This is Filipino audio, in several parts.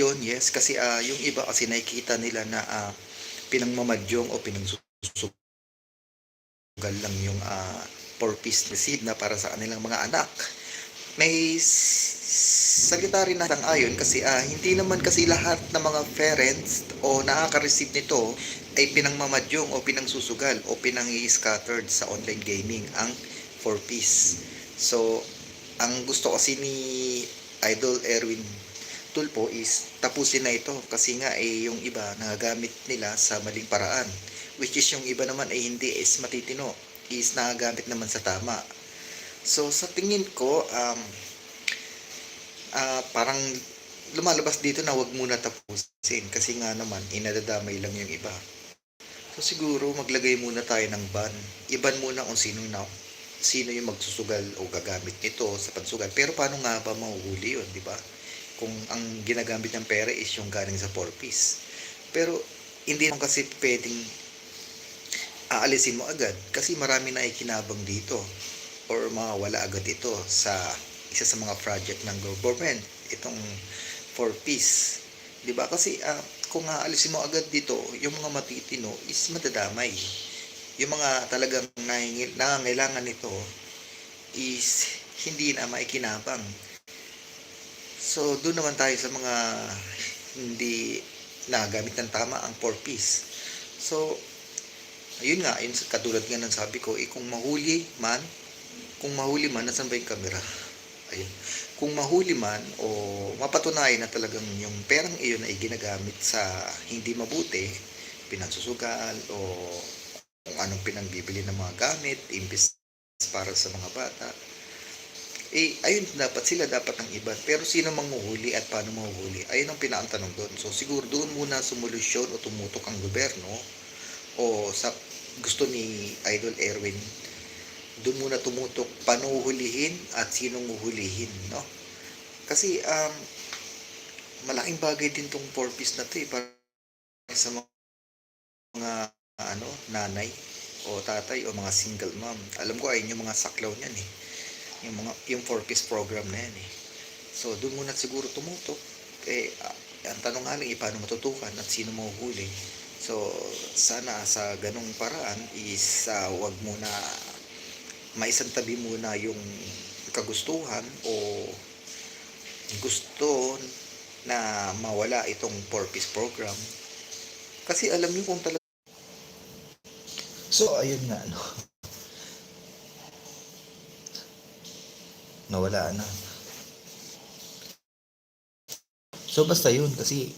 sang-ayon, yes, kasi ah, yung iba kasi nakikita nila na ah, pinangmamadyong o pinangsusugal lang yung ah, four-piece seed na para sa kanilang mga anak. May salita rin na sang-ayon kasi ah, hindi naman kasi lahat ng mga parents o nakaka-receive nito ay pinangmamadyong o pinangsusugal o pinang-scattered sa online gaming ang four-piece. So, ang gusto kasi ni Idol Erwin Tulpo is tapusin na ito kasi nga eh yung iba nagagamit nila sa maling paraan. Which is yung iba naman ay hindi is matitino is nagagamit naman sa tama. So sa tingin ko um, ah, parang lumalabas dito na wag muna tapusin kasi nga naman inadadamay lang yung iba. So siguro maglagay muna tayo ng ban. Iban muna kung sino na sino yung magsusugal o gagamit nito sa pagsugal pero paano nga ba mahuhuli yun di ba kung ang ginagamit ng pera is yung galing sa four piece. Pero hindi naman kasi pwedeng aalisin mo agad kasi marami na ikinabang dito or mawala agad ito sa isa sa mga project ng government itong four piece. 'Di ba? Kasi ah, kung aalisin mo agad dito, yung mga matitino is madadamay. Yung mga talagang nangangailangan nito is hindi na maikinabang. So, doon naman tayo sa mga hindi nagamit ng tama ang four piece. So, ayun nga, yun, katulad nga ng sabi ko, eh, kung mahuli man, kung mahuli man, nasan ba yung camera? Ayun. Kung mahuli man o mapatunayan na talagang yung perang iyon ay ginagamit sa hindi mabuti, pinansusugal o kung anong pinangbibili ng mga gamit, imbis para sa mga bata, eh, ayun dapat sila dapat ang iba. Pero sino manghuhuli at paano mahuhuli? Ayun ang pinaantanong doon. So siguro doon muna sumolusyon o tumutok ang gobyerno o sa gusto ni Idol Erwin doon muna tumutok paano huhulihin at sinong huhulihin, no? Kasi um, malaking bagay din tong piece na to eh, para sa mga, mga ano, nanay o tatay o mga single mom. Alam ko ayun yung mga saklaw niyan eh yung mga yung piece program na yan eh. So doon muna siguro tumutok eh ah, ang tanong nga lang eh, paano matutukan at sino mahuhuli. So sana sa ganong paraan is uh, wag muna maisantabi muna yung kagustuhan o gusto na mawala itong piece program. Kasi alam niyo kung talaga So ayun nga no. Nawala na. So basta yun kasi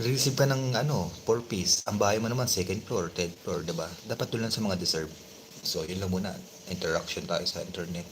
receive ka ng ano, 4 piece. Ang bahay mo naman second floor, third floor, 'di ba? Dapat lang sa mga deserve. So yun lang muna. Interaction tayo sa internet.